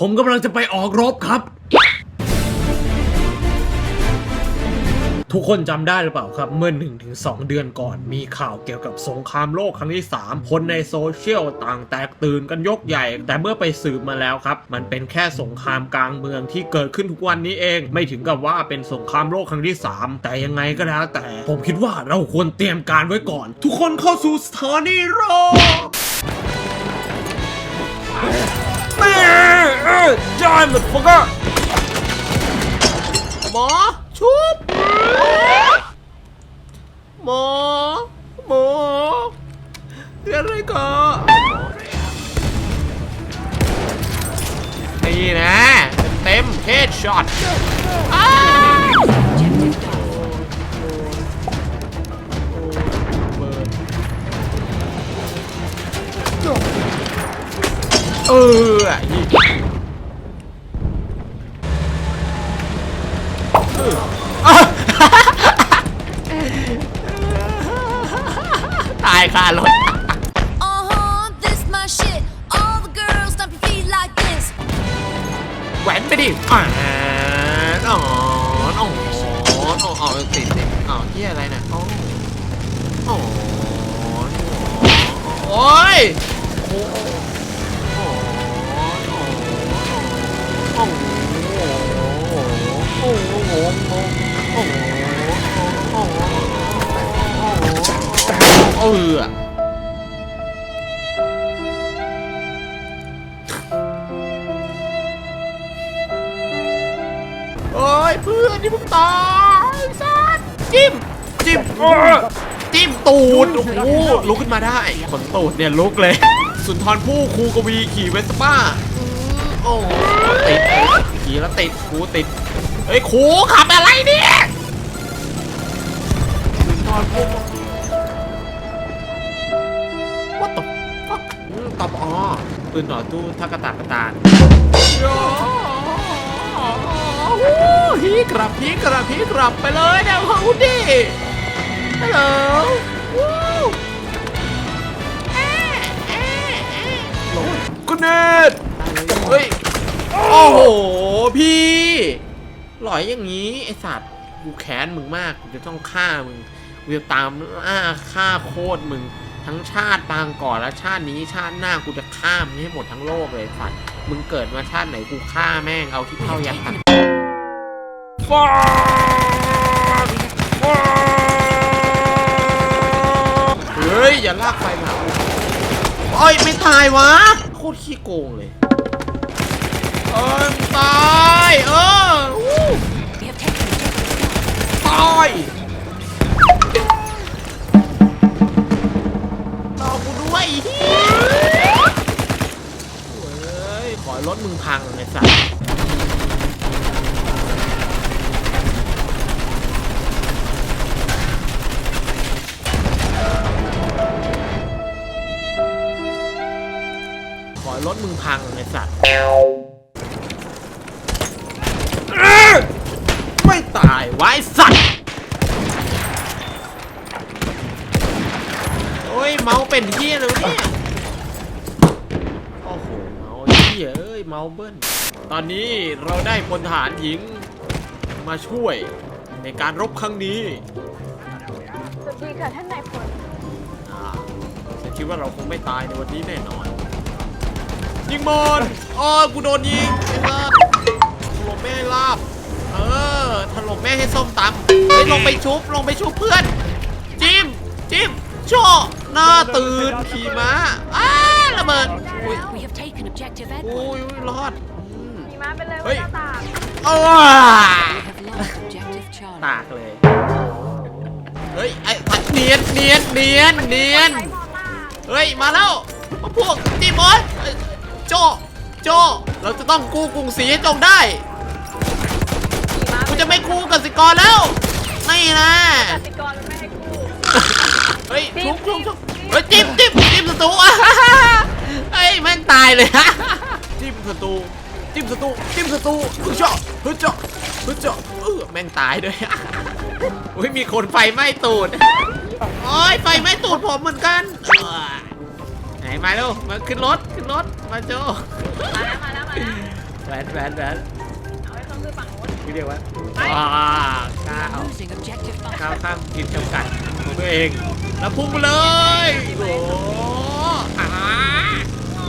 ผมกำลังจะไปออกรบครับ ทุกคนจำได้หรือเปล่าครับ เมื่อ 1-2 เดือนก่อน มีข่าวเกี่ยวกับสงครามโลกครั้งที่ 3 คนในโซเชียลต่างแตกตื่นกันยกใหญ่ แต่เมื่อไปสืบมาแล้วครับ มันเป็นแค่สงครามกลางเมืองที่เกิดขึ้นทุกวันนี้เอง ไม่ถึงกับว่าเป็นสงครามโลกครั้งที่ 3 แต่ยังไงก็แล้วแต่ ผมคิดว่าเราควรเตรียมการไว้ก่อน ทุกคนเข้าสู่สถานีรบ ย้ายมันฟังก็หมอชุบหมอหมอเดี๋ยวอะไรก่อนนี่นะ เต็มเฮดช็อตอ้า เออตายคารถยแหวนไปดิอ่อโอ่อนอ่อนอ่อนติดติดอ้อนเฮียอะไรนะอ่อนอ่อนโอ้ยโอ้ โอ้ยเพื่อนที่มึงตายซัดจิ้มจิ้มจิ้มตูดโอ้โหลุกขึ้นมาได้ขนตูดเนี่ยลุกเลย สุนทรภู่ครูกวีขี่เวสป้าโอ้ ติดขี่แล้วติดครูติดเฮ้ยครูขับอะไรเนี่ยสุนทรภู่ What the fuck อืมตอบอ๋อปืนต่อตู้ทักกะตากกะตานโย่ฮีกลับฮีกลับฮีกลับไปเลยเดี๋ยวเขาดิฮัลโหลวู้เอ๊ะเอ๊ะเอ๊ะคุณเนตเฮ้ย โอ้โห พี่ หลอยอย่างนี้ ไอสัตว์ กูแค้นมึงมาก กูจะต้องฆ่ามึง กูจะตามล่าฆ่าโคตรมึง ทั้งชาติปางก่อนและชาตินี้ชาติหน้ากูจะฆ่ามึงให้หมดทั้งโลกเลยสัตว์ มึงเกิดมาชาติไหนกูฆ่าแม่ง เอาที่เท่ายัดตัดฟาดฟาเฮ้ย อย่าลากไฟมาหากูโอ้ยไม่ตายวะ โคตรขี้โกงเลย ออตายเออตายรอกูด้วยเฮ้ยขอรถมึงพังเลยสัตว์ขอรถมึงพังเลยสัตว์ ไม่ตายไว้สัตว์ โอ้ยเมาส์เป็นเฮียเลยวะเนี่ย โอ้โห เมาส์เฮียเอ้ย เมาส์เบิ้ล ตอนนี้เราได้พลทหารหญิงมาช่วยในการรบครั้งนี้สวัสดีค่ะท่านนายพลอ่าฉันคิดว่าเราคงไม่ตายในวันนี้แน่นอน ยิงมันอ๋อกูโดนยิงไอ้สัสถล่มแม่ให้ลาบ เออถล่มแม่ให้ส้มตำเฮ้ยลงไปชุบลงไปชุบเพื่อน จิ้มจิ้มโชว์หน้าตื่นขี่ม้าอ้าระเบิดอุ้ย We have taken objective อุ้ย Edward. อุ้ยรอดอืมมีม้าไปเลยเฮ้ย ว่าหน้าต่างอ้า We have lost objective Charlie. ตากเลย เฮ้ย ไอ้เนียนเนียนเนียนเนียน ใช้มอต้าเฮ้ย มาแล้วมาพวกจีบอสเอ้ยโจ โจ เราจะต้องกู้กรุงศรีให้จงได้ขี่ม้ากู จะไม่กู้กสิกรแล้วไม่นะกสิกรมันไม่ให้กู้เฮ้ยจิ๊ทุบบทุบจิ๊ทุบบเฮ้ยจิ้มจิ้มจิ้มศัตรูอะเฮ้ยแม่งตายเลยจิ้มศัตรูจิ้มศัตรูจิ้มศัตรูฮึเจาะฮึเจาะฮึเจาะเออแม่งตายด้วยอุ้ยมีคนไฟไหม้ตูดโอ้ยไฟไหม้ตูดผมเหมือนกันเออไหนมาเร็วมาขึ้นรถขึ้นรถมาโจมาแล้วมาแล้วมาแล้วแหวนแหวนแหวน เรียกว่าไปอ่า We ก้าว are losing objective ก้าว butter. ข้ามขีดจำกัดของตัวเอง แล้วพุ่งไปเลยโอ้โหอ่าว้าว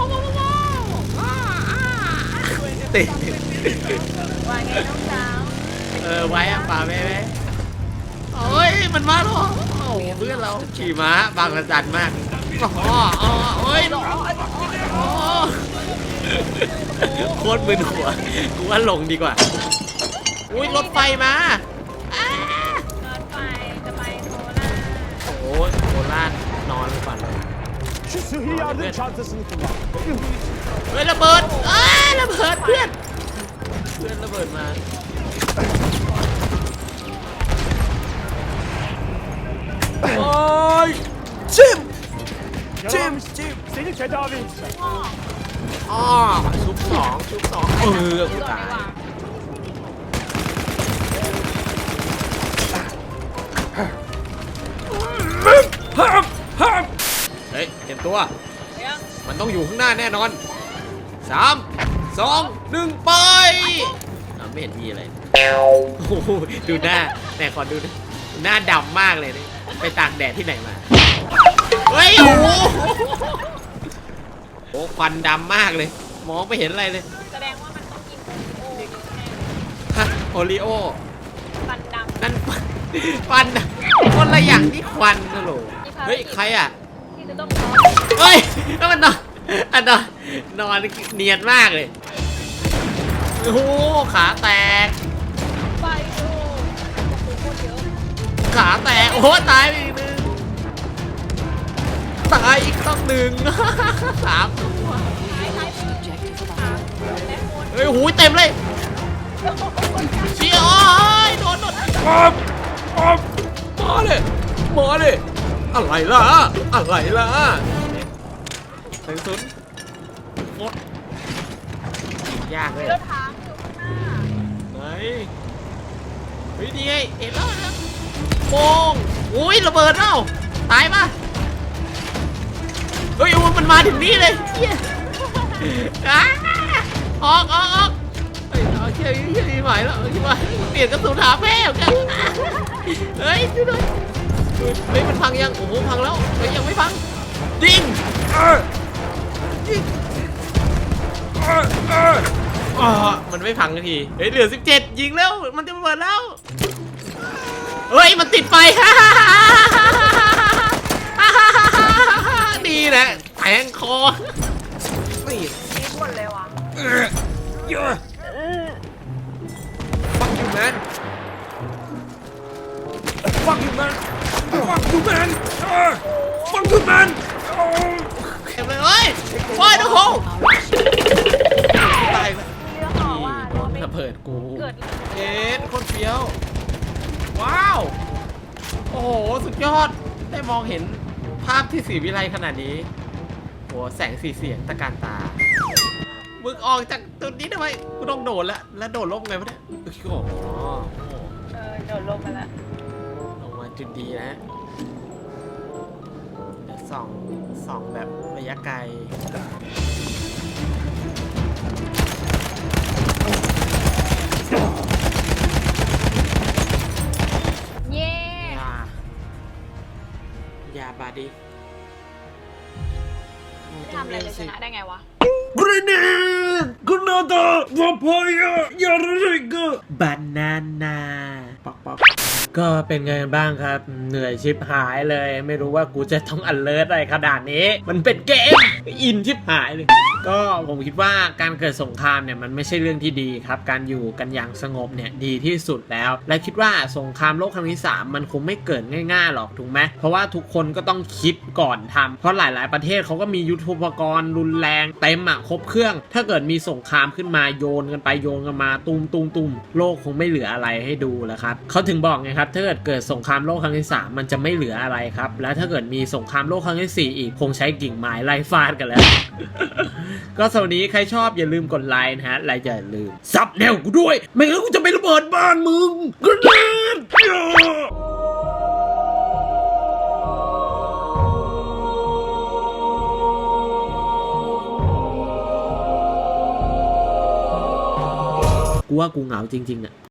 ว้าวว้าวว้าวอ่าอ่าติดว่าไงน้องสาวเออไว้อะป่าแม่แม่โอ้ยมันมาแล้วโอ้โหเพื่อนเราขี่ม้าบางระจันมากอ๋ออ๋อโอ้ยอ๋อ โคตรมึนหัว กูว่าลงดีกว่า อุ้ยรถไฟมาอ้าเดินไปจะไปโคราชโอ้ยโคราชนอนก่อนเลย Şu sıhhi yardım çantasını kullan. เฮ้ยระเบิดเอ้ยระเบิดเพื่อน เพื่อนระเบิดมา โอ้ยชิม Devam isteyeyim. Seni tedavi edeceğim. อ๋อชุบสองชุบสองเออกูก่อตายเฮ้ยเตรียมตัว มันต้องอยู่ข้างหน้าแน่นอนสามสองหนึ่งไปอะไม่เห็นมีอะไรโอ้โหดูหน้าแต่ขอดูนะหน้าดำมากเลยนี่ไปตากแดดที่ไหนมา เฮ้ยโอ้โห โอ้ควันดำมากเลย มองไม่เห็นอะไรเลยแสดงว่ามันต้องกินโอ้ยแน่ฮะโอริโอ ฟันดำนั่นควันดำคนละอย่างที่ควันนะโหลเฮ้ย ใครอะ ที่จะต้องรอเฮ้ยแล้วมันนอนอันนอนนอนเนียนมากเลย โอ้โหขาแตกไปดูโอ้โหโคตรเยอะ ขาแตก โอ้โหตายไปอีกหนึ่ง ตายอีกต้องหนึ่งสามตัวท้ายท้ายไป Objective butter. แม่โคตรเฮ้ยโอ้โหเต็มเลยเชียร์โอ้ยโดนโดนปั๊บปั๊บมาเลยมาเลยอะไรล่ะ อะไรล่ะหนึ่งศูนย์หมดยากเลยรถถังอยู่ข้างหน้าไหนเฮ้ยนี่ไงเห็นแล้วเห็นแล้วโป่งอุ้ยระเบิดเปล่าตายปะ เฮ้ยโอ้มันมาถึงนี่เลยเฮียอ้าออกออกออกเฮ้ยเอาเชี่ยเชี่ยมีหม่แล้วเอาที่มาเปลี่ยนกระสุนหาแพ้วกันเฮ้ยช่วยด้วยเฮ้ยมันพังยังโอ้โหพังแล้วเฮ้ยยังไม่พังยิงเออยิงเออเอออ๋อมันไม่พังสักทีเฮ้ยเหลือ 17 ยิงแล้วมันจะเปิดแล้วเฮ้ยมันติดไฟ แหละแทงคอนี่มีหมดเลยว่ะเยอะฟังยูแมนฟังยูแมนฟังยูแมนฟังยูแมนเต็มเลยเฮ้ยโอ้ยทุกคนตายแล้วเรื่องหอว่าโดนระเบิดกูเกิดเอ็ดคนเฟี้ยว ว้าว โอ้โห สุดยอด ได้มองเห็น ภาพที่สีวิไลขนาดนี้โหแสงสีเสียงตะการตา มึงออกจากจุดนี้ทำไมกูต้องโดดแล้วแล้วโดดลบไงวะเนี่ยโอ้โหเออโดดลงมาแล้วลงมาจุดดีนะเดี๋ยวส่องส่องแบบระยะไกลาบาดีทำอะไรเลยชนะได้ไงวะ Grenade! Granada! Papaya! Yarriga! Banana ปักปักก็เป็นไงบ้างครับ เหนื่อยชิบหายเลย ไม่รู้ว่ากูจะต้องอันเลิศอะไรขนาดนี้ มันเป็นเกม อินชิบหายเลยก็ผมคิดว่าการเกิดสงครามเนี่ยมันไม่ใช่เรื่องที่ดีครับ การอยู่กันอย่างสงบเนี่ยดีที่สุดแล้ว และคิดว่าสงครามโลกครั้งที่ 3 มันคงไม่เกิดง่ายๆหรอกถูกไหมเพราะว่าทุกคนก็ต้องคิดก่อนทำเพราะหลายๆ ประเทศเขาก็มียุทธปกรณ์รุนแรงเต็มอะครบเครื่อง ถ้าเกิดมีสงครามขึ้นมาโยนกันไปโยนกันมาตูมตูมตูมโลกคงไม่เหลืออะไรให้ดูแล้วครับเขาถึงบอกไงครับถ้าเกิดเกิดสงครามโลกครั้งที่ 3 มันจะไม่เหลืออะไรครับแล้วถ้าเกิดมีสงครามโลกครั้งที่ 4 อีกคงใช้กิ่งไม้ไล่ฟาดกันแล้วก็สำวันนี้ใครชอบอย่าลืมกดไลค์นะฮะไลค์อย่าลืมซับแนวกูด้วย ไม่งั้นกูจะไประเบิดบ้านมึงกระดาษกูว่ากูเหงาจริงๆอะ